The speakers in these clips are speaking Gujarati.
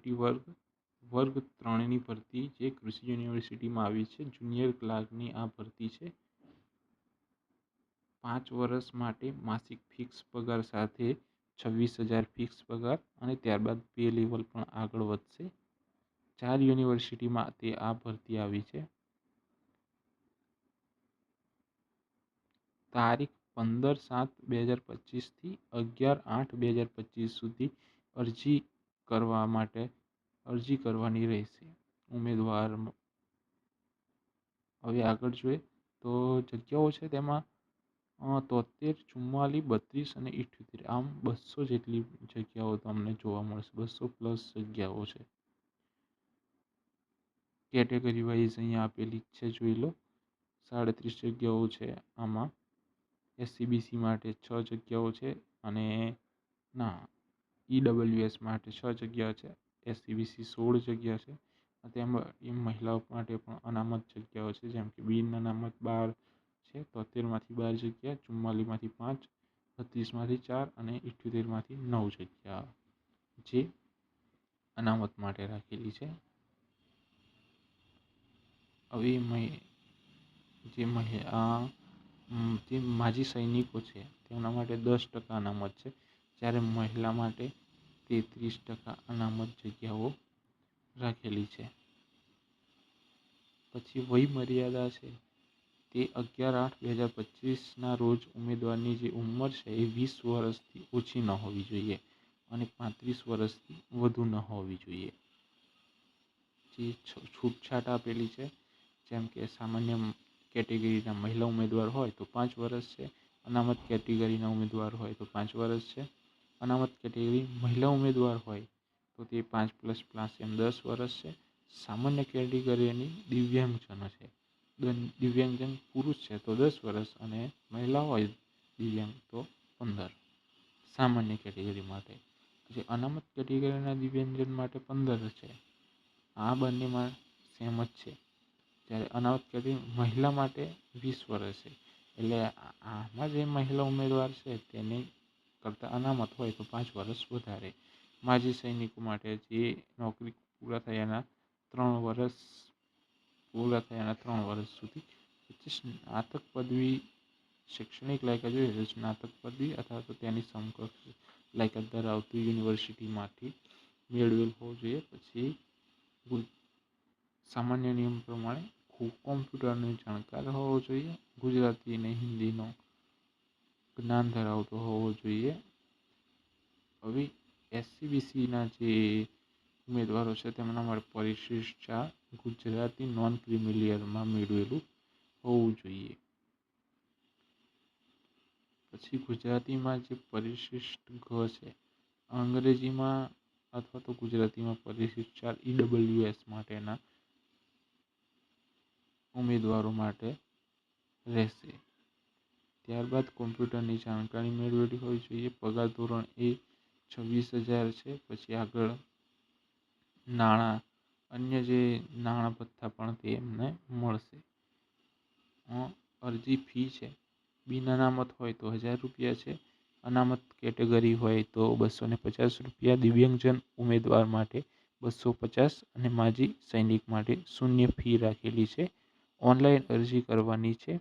વહીવટી વર્ગ વર્ગ ત્રણની ભરતી જે કૃષિ યુનિવર્સિટીમાં આવી છે. જુનિયર ક્લાર્કની આ ભરતી છે. પાંચ વર્ષ માટે માસિક ફિક્સ પગાર સાથે છવ્વીસ હજાર ફિક્સ પગાર અને ત્યારબાદ પે લેવલ પણ આગળ વધશે. ચાર યુનિવર્સિટીમાં તે આ ભરતી આવી છે. તારીખ પંદર સાત બે હજાર પચીસથી અગિયાર આઠ બે હજાર પચીસ સુધી અરજી કરવા માટે અરજી કરવાની રહેશે. ઉમેદવાર હવે આગળ જોઈએ તો જગ્યાઓ છે તેમાં તોતેર, ચુમ્માલીસ, બત્રીસ અને ઇઠ્યોતેર. આમ બસો જેટલી જગ્યાઓ તમને જોવા મળશે. બસો પ્લસ જગ્યાઓ છે. કેટેગરી વાઇઝ અહીંયા આપેલી છે, જોઈ લો. સાડત્રીસ જગ્યાઓ છે આમાં. એસસીબીસી માટે છ જગ્યાઓ છે અને ના ઈડબલ્યુએસ માટે છ જગ્યા છે એસસીબીસી સોળ જગ્યા છે તેમાં મહિલાઓ માટે પણ અનામત જગ્યાઓ છે, જેમ કે બિન અનામત બાર છે તોતેરમાંથી બાર જગ્યા ચુમ્માલીસમાંથી પાંચ બત્રીસમાંથી ચાર અને ઇઠ્યોતેરમાંથી નવ જગ્યા જે અનામત માટે રાખેલી છે. હવે જે જે માજી સૈનિકો છે, તેમના માટે દસ ટકા અનામત છે. જ્યારે મહિલા માટે તેત્રીસ ટકા અનામત જગ્યાઓ રાખેલી છે. પછી વય મર્યાદા છે. તે અગિયાર આઠ બે હજાર પચીસના રોજ ઉમેદવારની જે ઉંમર છે એ વીસ વર્ષથી ઓછી ન હોવી જોઈએ અને પાંત્રીસ વર્ષથી વધુ ન હોવી જોઈએ. જે છૂટછાટ આપેલી છે, જેમ કે સામાન્ય કેટેગરીના મહિલા ઉમેદવાર હોય તો પાંચ વર્ષ છે, અનામત કેટેગરીના ઉમેદવાર હોય તો પાંચ વર્ષ છે અનામત કેટેગરી મહિલા ઉમેદવાર હોય તો તે પાંચ પ્લસ પાંચ એમ દસ વર્ષ છે. સામાન્ય કેટેગરીની દિવ્યાંગજનો છે. દિવ્યાંગજન પુરુષ છે તો દસ વર્ષ અને મહિલા હોય દિવ્યાંગ તો પંદર. સામાન્ય કેટેગરી માટે. પછી અનામત કેટેગરીના દિવ્યાંગજન માટે પંદર છે. આ બંનેમાં સેમ જ છે. જ્યારે અનામત કેટેગરી મહિલા માટે વીસ વર્ષ છે. એટલે આમાં જે મહિલા ઉમેદવાર છે તેની કરતાં અનામત હોય તો પાંચ વર્ષ વધારે. માજી સૈનિકો માટે જે નોકરી પૂરા થયાના ત્રણ વર્ષ પૂરા થયાના ત્રણ વર્ષ સુધી પછી સ્નાતક પદવી, શૈક્ષણિક લાયકાત જોઈએ તો સ્નાતક પદવી અથવા તો તેની સમકક્ષ લાયકાત ધરાવતી યુનિવર્સિટીમાંથી મેળવેલ હોવું જોઈએ. પછી સામાન્ય નિયમ પ્રમાણે કોમ્પ્યુટરની જાણકાર હોવો જોઈએ. ગુજરાતી અને હિન્દીનો જ્ઞાન ધરાવતો હોવો જોઈએ. હવે એસસીબીસીના જે ઉમેદવારો છે, તેમના માટે પરિશિષ્ટ ગુજરાતી નોન ક્રિમિલિયરમાં મેળવેલું હોવું જોઈએ. પછી ગુજરાતીમાં જે પરિશિષ્ટ ઘ છે, અંગ્રેજીમાં અથવા તો ગુજરાતીમાં પરિશિષ્ટ ચાર ઈડબલ્યુએસ માટેના ઉમેદવારો માટે રહેશે. ત્યારબાદ કોમ્પ્યુટરની જાણકારી મેળવેલી હોવી જોઈએ. પગાર ધોરણ એ છવ્વીસ હજાર છે. પછી આગળ નાણાં, અન્ય જે નાણાં ભથ્થા પણ તે એમને મળશે. અરજી ફી છે. બિન અનામત હોય તો હજાર રૂપિયા છે. અનામત કેટેગરી હોય તો બસો ને પચાસ રૂપિયા. દિવ્યાંગજન ઉમેદવાર માટે બસો પચાસ અને માજી સૈનિક માટે શૂન્ય ફી રાખેલી છે. ઓનલાઈન અરજી કરવાની છે.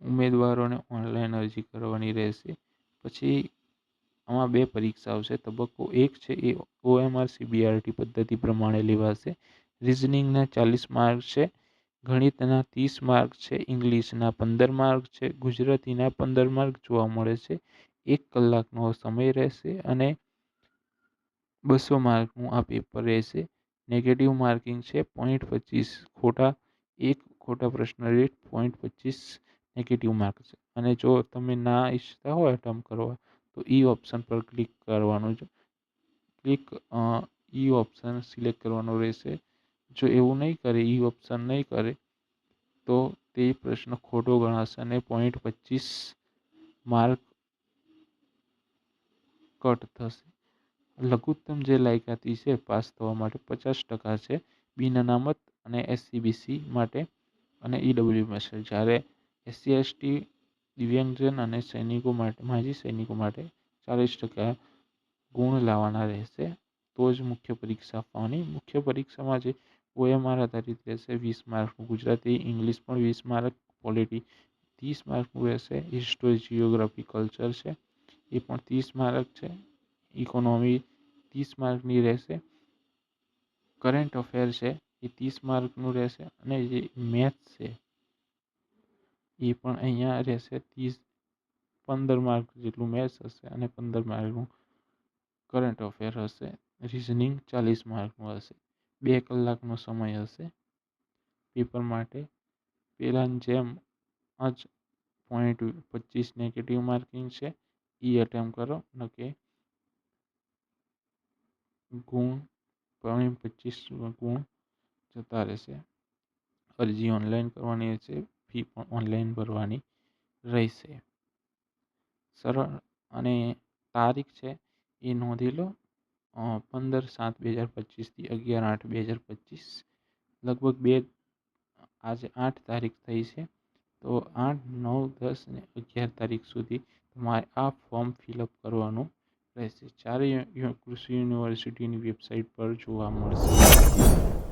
ઉમેદવારોને ઓનલાઈન અરજી કરવાની રહેશે. પછી આમાં બે પરીક્ષા આવશે તબક્કો એક છે એ ઓએમઆર સીબીઆરટી પદ્ધતિ પ્રમાણે લેવાશે. રિઝનિંગના ચાલીસ માર્ક છે. ગણિતના ત્રીસ માર્ક છે. ઇંગ્લિશના પંદર માર્ક છે. ગુજરાતીના પંદર માર્ક જોવા મળે છે. એક કલાકનો સમય રહેશે અને બસો માર્કનું આ પેપર રહેશે. નેગેટિવ માર્કિંગ છે. પોઈન્ટ પચીસ ખોટા, એક ખોટા પ્રશ્ન દીઠ પોઈન્ટ પચીસ નેગેટિવ માર્ક છે. અને જો તમે ના ઈચ્છતા હોય અટેમ્પ કરવા, તો ઈ ઓપ્શન પર ક્લિક કરવાનું છે. ક્લિક ઈ ઓપ્શન સિલેક્ટ કરવાનું રહેશે. જો એવું નહીં કરે ઈ ઓપ્શન નહીં કરે, તો તે પ્રશ્ન ખોટો ગણાશે અને પોઈન્ટ પચીસ માર્ક કટ થશે. લઘુત્તમ જે લાયકાતી છે, પાસ થવા માટે પચાસ ટકા છે. બિન અનામત અને એસસીબીસી માટે અને ઈડબ્લ્યુએસ જ્યારે એસસી એસટી દિવ્યાંગજન અને સૈનિકો માટે, માજી સૈનિકો માટે ચાલીસ ટકા ગુણ લાવવાના રહેશે. તો જ મુખ્ય પરીક્ષા આપવાની. મુખ્ય પરીક્ષામાં જે ઓએમઆર આધારિત રહેશે, વીસ માર્કનું ગુજરાતી, ઇંગ્લિશ પણ વીસ માર્ક, પોલિટી ત્રીસ માર્કનું રહેશે, હિસ્ટોરી જિયોગ્રાફી કલ્ચર છે, એ પણ ત્રીસ માર્ક છે, ઇકોનોમી ત્રીસ માર્કની રહેશે, કરંટ અફેર છે, એ ત્રીસ માર્કનું રહેશે, અને જે મેથ્સ છે એ પણ અહીંયા રહેશે ત્રીસ, પંદર માર્ક જેટલું મેથ્સ હશે અને પંદર માર્કનું કરંટ અફેર હશે. રિઝનિંગ ચાલીસ માર્કનું હશે. બે કલાકનો સમય હશે. પેપર માટે પહેલાંની જેમ જ પોઈન્ટ પચીસ નેગેટિવ માર્કિંગ છે. એ અટેમ્પ કરો નકે ગુણ પોઈન્ટ પચીસ ગુણ જતા રહેશે. અરજી ઓનલાઈન કરવાની રહેશે ફી પણ ઓનલાઈન ભરવાની રહેશે. સરળ અને તારીખ છે એ નોંધી લો પંદર સાત બે હજાર પચીસથી અગિયાર આઠ બે હજાર પચીસ. લગભગ બે, આજે આઠ તારીખ થઈ છે, તો આઠ, નવ, દસ અને અગિયાર તારીખ સુધી તમારે આ ફોર્મ ફિલઅપ કરવાનું રહેશે. ચારે કૃષિ યુનિવર્સિટીની વેબસાઇટ પર જોવા મળશે.